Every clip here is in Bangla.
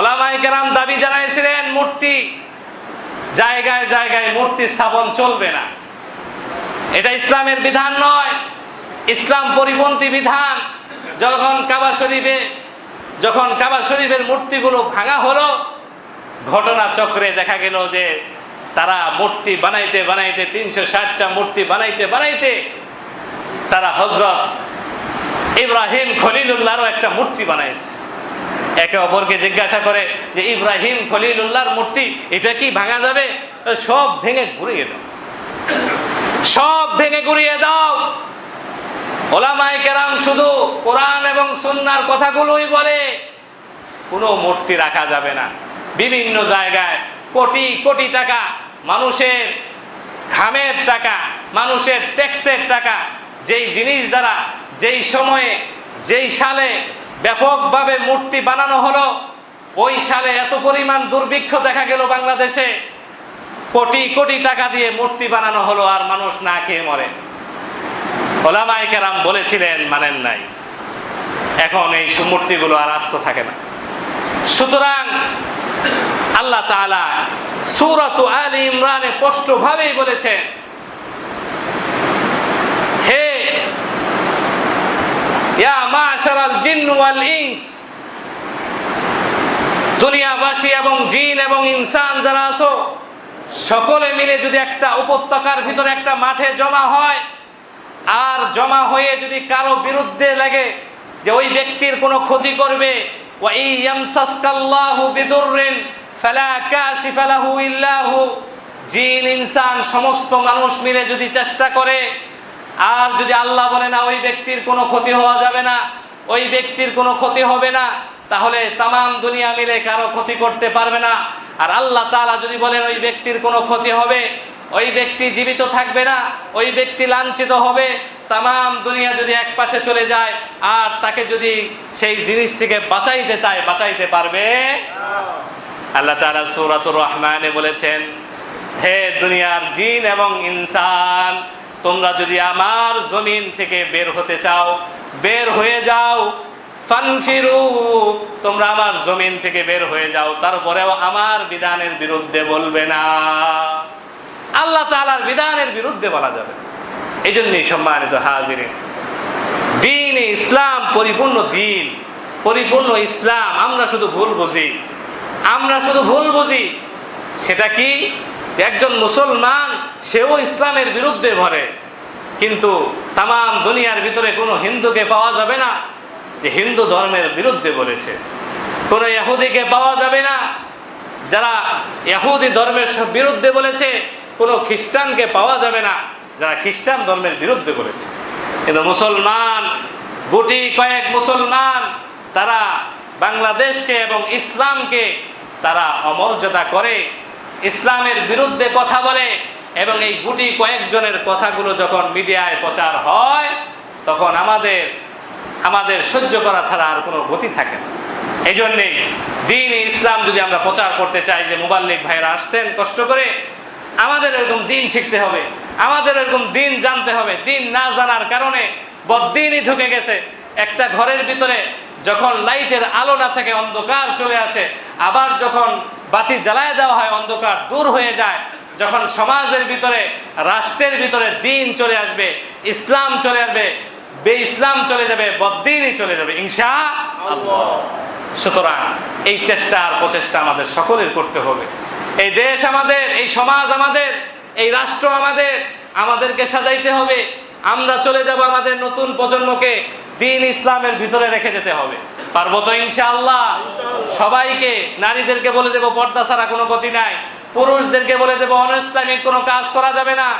ওলামাই কেরাম দাবি জানাইছিলেন, মূর্তি জায়গায় জায়গায় মূর্তি স্থাপন চলবে না। এটা ইসলামের বিধান নয়। ইসলাম পরিপন্থী বিধান। যখন কাবা শরীফে, যখন কাবা শরীফের মূর্তিগুলো ভাঙা হলো ঘটনা চক্রে দেখা গেল যে তারা মূর্তি বানাইতে বানাইতে, তিনশো ষাটটা মূর্তি বানাইতে বানাইতে তারা হজরত ইব্রাহিম খলিলুল্লাহরও একটা মূর্তি বানাইছে। একে অপরকে জিজ্ঞাসা করে যে, ইব্রাহিম খলিলুল্লাহর মূর্তি, এটা কি ভাঙা যাবে? সব ভেঙে ঘুরিয়ে দাও। সব ভেঙে ঘুরিয়ে দাও। ওলামাই কেরাম শুধু কোরআন এবং সুন্নার কথাগুলোই বলে, কোনো মূর্তি রাখা যাবে না। বিভিন্ন জায়গায় কোটি কোটি টাকা, মানুষের ঘামের টাকা, মানুষের ট্যাক্সের টাকা, যেই জিনিস দ্বারা, যেই সময়ে, যেই সালে ব্যাপকভাবে মূর্তি বানানো হলো। ওই সালে এত পরিমাণ দুর্ভিক্ষ দেখা গেল বাংলাদেশে। কোটি কোটি টাকা দিয়ে মূর্তি বানানো হলো আর মানুষ না খেয়ে মরে। ওলামাই বলেছিলেন, মানেন নাই। এখন এই মূর্তিগুলো আর আস্ত থাকে না। সুতরাং আল্লাহ তাআলা সূরাত আলী ইমরানে স্পষ্টভাবেই বলেছেন, হে, ইয়া দুনিয়াবাসী এবং জিন এবং ইনসান যারা আছো, সকলে মিলে যদি একটা উপত্যকার ভিতরে একটা মাঠে জমা হয়, আর জমা হয়ে যদি কারও বিরুদ্ধে লাগে যে ওই ব্যক্তির কোনো ক্ষতি করবে জিন, ইনসান, সমস্ত মানুষ মিলে যদি চেষ্টা করে, আর যদি আল্লাহ বলে না ওই ব্যক্তির কোনো ক্ষতি হওয়া যাবে না ওই ব্যক্তির কোনো ক্ষতি হবে না, তাহলে তামাম দুনিয়া মিলে কারও ক্ষতি করতে পারবে না। আর আল্লাহ তাআলা যদি বলেন ওই ব্যক্তির কোনো ক্ষতি হবে, ওই ব্যক্তি জীবিত থাকবে না, ওই ব্যক্তি লাঞ্ছিত হবে, তামাম দুনিয়া যদি এক পাশে চলে যায়, আর তাকে যদি সেই জিনিস থেকে বাঁচাইতে চায় বাঁচাইতে পারবে? আল্লাহ তাআলা সূরাতুর রহমানে বলেছেন, হে দুনিয়ার জিন এবং ইনসান, তোমরা যদি আমার জমিন থেকে বের হতে চাও বের হয়ে যাও। তোমরা আমার জমিন থেকে বের হয়ে যাও। তারপরেও আমার বিধানের বিরুদ্ধে বলবে না। আল্লাহ তাআলার বিধানের বিরুদ্ধে বলা যাবে। এই জন্যই সম্মানিত হাজিরে দিন ইসলাম পরিপূর্ণ দিন, পরিপূর্ণ ইসলাম। আমরা শুধু ভুল বুঝি। আমরা শুধু ভুল বুঝি। সেটা কি? একজন মুসলমান, সেও ইসলামের বিরুদ্ধে ভরে কিন্তু তাম দুনিয়ার ভিতরে কোনো হিন্দুকে পাওয়া যাবে না যে হিন্দু ধর্মের বিরুদ্ধে বলেছে। কোনো ইহুদিকে পাওয়া যাবে না যারা ইহুদি ধর্মের বিরুদ্ধে বলেছে, কোনো খ্রিস্টানকে পাওয়া যাবে না যারা খ্রিস্টান ধর্মের বিরুদ্ধে বলেছে। কিন্তু মুসলমান, গুটি কয়েক মুসলমান, তারা বাংলাদেশকে এবং ইসলামকে তারা অমর্যাদা করে, ইসলামের বিরুদ্ধে কথা বলে এবং এই গুটি কয়েকজনের কথাগুলো যখন মিডিয়ায় প্রচার হয়, তখন আমাদের আমাদের সহ্য করা ছাড়া আর কোনো গতি থাকে না। এই জন্যেই দিন ইসলাম যদি আমরা প্রচার করতে চাই যে মুবাল্লিক ভাইরা আসছেন কষ্ট করে, আমাদের এরকম দিন শিখতে হবে, আমাদের এরকম দিন জানতে হবে। দিন না জানার কারণে বদিনই ঢুকে গেছে। একটা ঘরের ভিতরে যখন লাইটের আলো না থাকে অন্ধকার চলে আসে, আবার যখন বাতি জ্বালায় দেওয়া হয়, অন্ধকার দূর হয়ে যায় যখন সমাজের ভিতরে, রাষ্ট্রের ভিতরে দিন চলে আসবে, ইসলাম চলে আসবে বে ইসলাম চলে যাবে বদিনই চলে যাবে আল্লাহ। সুতরাং এই চেষ্টা আর প্রচেষ্টা আমাদের সকলের করতে হবে। এই দেশ আমাদের, এই সমাজ আমাদের, এই রাষ্ট্র আমাদের, আমাদেরকে সাজাইতে হবে। আমরা চলে যাব আমাদের নতুন প্রজন্মকে দিন ইসলামের ভিতরে রেখে যেতে হবে। পারব তো ইনশাআল্লাহ সবাইকে, নারীদেরকে বলে দেব, পর্দা ছাড়া কোনো গতি নাই। পুরুষদেরকে বলে দেবো অনইসলামিক কোনো কাজ করা যাবে না।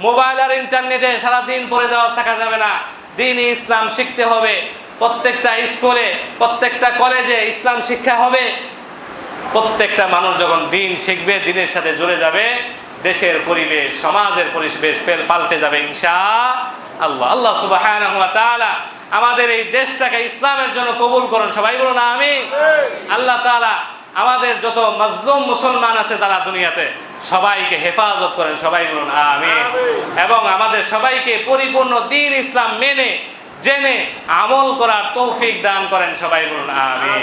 মোবাইল আর ইন্টারনেটে সারাদিন পড়ে যাওয়া থাকা যাবে না। দিন ইসলাম শিখতে হবে। প্রত্যেকটা স্কুলে প্রত্যেকটা কলেজে ইসলাম শিক্ষা হবে। প্রত্যেকটা মানুষ যখন দিন শিখবে দিনের সাথে জুড়ে যাবে দেশের পরিবেশ সমাজের পরিবেশ পেল- পাল্টে যাবে ইনশা আল্লাহ আল্লাহ তাআলা আমাদের এই দেশটাকে ইসলামের জন্য কবুল করুন। সবাই বলুন আমি আল্লাহ তাআলা আমাদের যত মজলুম মুসলমান আছে তারা দুনিয়াতে সবাইকে হেফাজত করেন সবাই বলুন আমি এবং আমাদের সবাইকে পরিপূর্ণ দিন ইসলাম মেনে জেনে আমল করার তৌফিক দান করেন সবাই বলুন আমি